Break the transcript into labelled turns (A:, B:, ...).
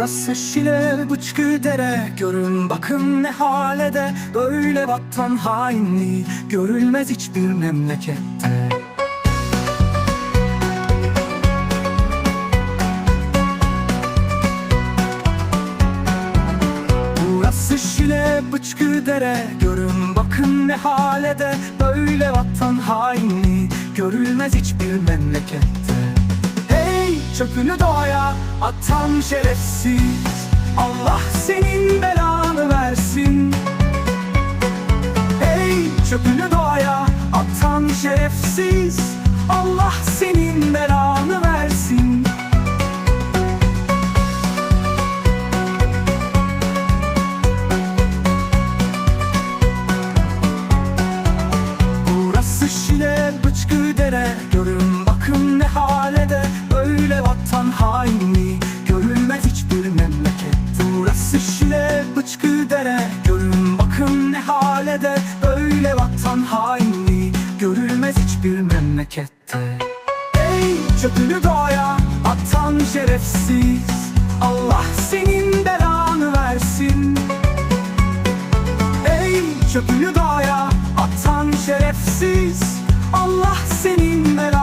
A: Burası Şile Bıçkı dere Görün bakın ne halede Böyle vatan hainliği. Görülmez hiçbir memlekette. Burası Şile Bıçkı dere Görün bakın ne halede Böyle vatan hainliği. Görülmez hiçbir memlekette çöpünü doğaya atan şerefsiz. Allah senin belanı versin. Hey çöpünü doğaya atan şerefsiz Allah senin belanı versin. Burası Şile Bıçkı dere memlekette Ey çöpünü doğaya atan şerefsiz. Allah senin belanı versin. Ey çöpünü doğaya atan şerefsiz. Allah senin belanı